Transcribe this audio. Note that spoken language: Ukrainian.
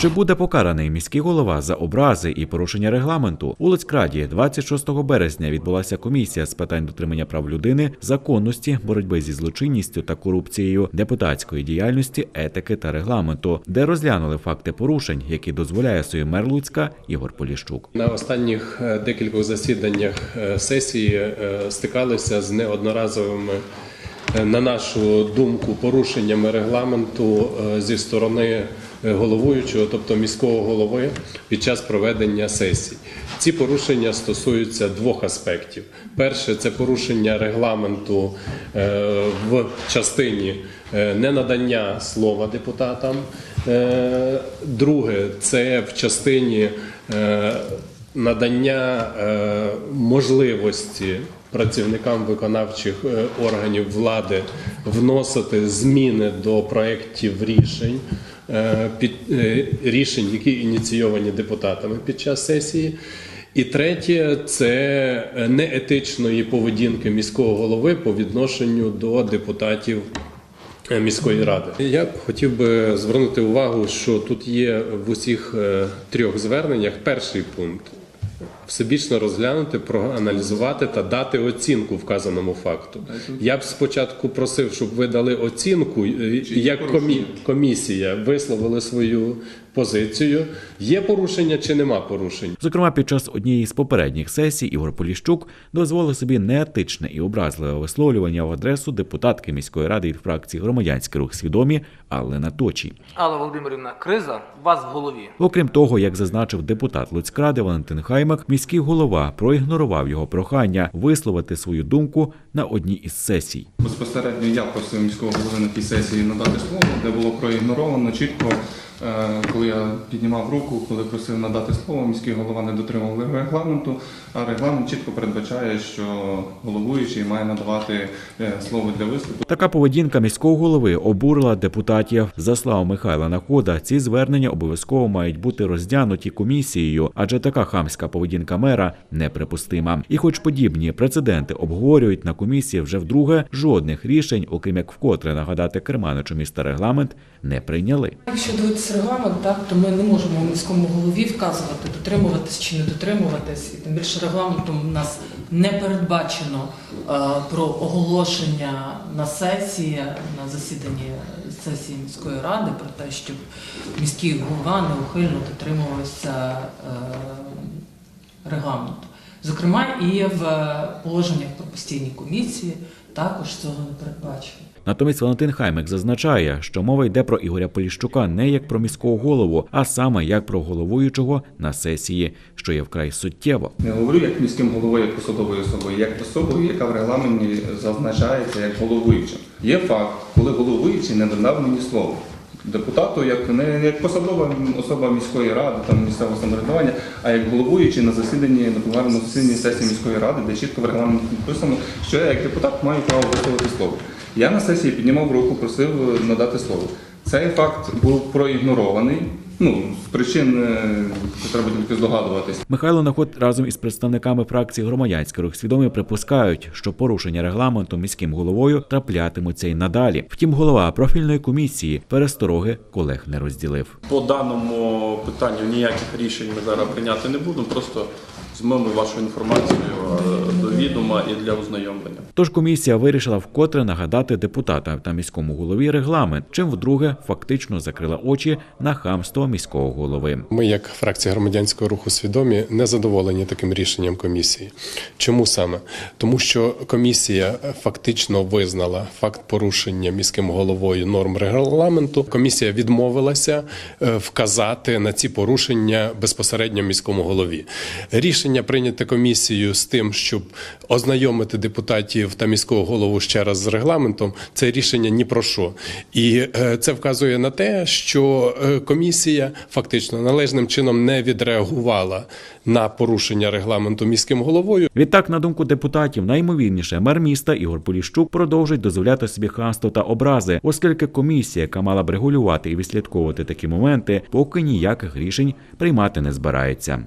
Чи буде покараний міський голова за образи і порушення регламенту? У Луцькраді 26 березня відбулася комісія з питань дотримання прав людини, законності, боротьби зі злочинністю та корупцією, депутатської діяльності, етики та регламенту, де розглянули факти порушень, які дозволяє собі мер Луцька Ігор Поліщук. На останніх е, декількох засіданнях е, сесії е, стикалися з неодноразовими, на нашу думку, порушеннями регламенту е, зі сторони е, головуючого, тобто міського голови, під час проведення сесій. Ці порушення стосуються двох аспектів: перше це порушення регламенту е, в частині е, ненадання слова депутатам. Е, Друге, це в частині е, надання е, можливості працівникам виконавчих е, органів влади вносити зміни до проєктів рішень. е, Під е, рішень, які ініційовані депутатами під час сесії, і третє це неетичної поведінки міського голови по відношенню до депутатів міської ради. Я хотів би звернути увагу, що тут є в усіх трьох зверненнях перший пункт. Всебічно розглянути, проаналізувати та дати оцінку вказаному факту. Я б спочатку просив, щоб ви дали оцінку, як комі- комісія висловили свою позицію. Є порушення чи нема порушень? Зокрема, під час однієї з попередніх сесій Ігор Поліщук дозволив собі неетичне і образливе висловлювання в адресу депутатки міської ради від фракції Громадянський рух свідомі Алли Наточі. Алла Володимирівна, криза у вас в голові. Окрім того, як зазначив депутат Луцькради Валентин Хаймак, міський голова проігнорував його прохання висловити свою думку на одній із сесій. Безпосередньо я просив міського голови на тій сесії надати слово, де було проігноровано чітко. Е, Коли я піднімав руку, коли просив надати слово, міський голова не дотримав регламенту, а регламент чітко передбачає, що головуючий має надавати е, слово для виступу. Така поведінка міського голови обурила депутатів. За словами Михайла Находа, ці звернення обов'язково мають бути роздянуті комісією, адже така хамська поведінка мера неприпустима. І, хоч подібні прецеденти обговорюють на комісії вже вдруге, жодних рішень, окрім як вкотре нагадати керманичу міста регламент, не прийняли. Якщо дивитися регламент, так то ми не можемо міському голові вказувати, дотримуватись чи не дотримуватись. І тим більше регламентом у нас не передбачено е, про оголошення на сесії, на засіданні сесії міської ради про те, щоб міський голова неухильно дотримувався е, регламенту. Зокрема, і в положеннях про постійні комісії також цього не передбачено. Натомість Валентин Хаймик зазначає, що мова йде про Ігоря Поліщука не як про міського голову, а саме як про головуючого на сесії, що є вкрай суттєво. Не говорю як міським головою, як посадовою особою, як особою, яка в регламенті зазначається як головуючим. Є факт, коли головуючий не надав мені слово. Депутату, як не як посадова особа міської ради, там місцевого самоврядування, а як головуючий на засіданні на пленарному засіданні сесії міської ради, де чітко в регламенті написано, що я як депутат маю право висловити слово. Я на сесії піднімав руку, просив надати слово. Цей факт був проігнорований. Ну, з причин е, треба тільки здогадуватись. Михайло Наход разом із представниками фракції громадянський рух свідомі припускають, що порушення регламенту міським головою траплятимуться й надалі. Втім, голова профільної комісії перестороги колег не розділив. По даному питанню ніяких рішень ми зараз прийняти не будемо. Просто візьмемо вашу інформацію е, до відома і для ознайомлення. Тож комісія вирішила вкотре нагадати депутатам та міському голові регламент, чим вдруге фактично закрила очі на хамство міського голови. Ми, як фракція громадянського руху свідомі, не задоволені таким рішенням комісії. Чому саме? Тому що комісія фактично визнала факт порушення міським головою норм регламенту. Комісія відмовилася е, вказати на ці порушення безпосередньо міському голові. Рішення прийняте комісією з тим, щоб ознайомити депутатів та міського голову ще раз з регламентом. Це рішення ні про що. І е, це вказує на те, що е, комісія фактично належним чином не відреагувала на порушення регламенту міським головою. Відтак, на думку депутатів, найімовірніше мер міста Ігор Поліщук продовжить дозволяти собі хамство та образи, оскільки комісія, яка мала б регулювати і відслідковувати такі моменти, поки ніяких рішень приймати не збирається.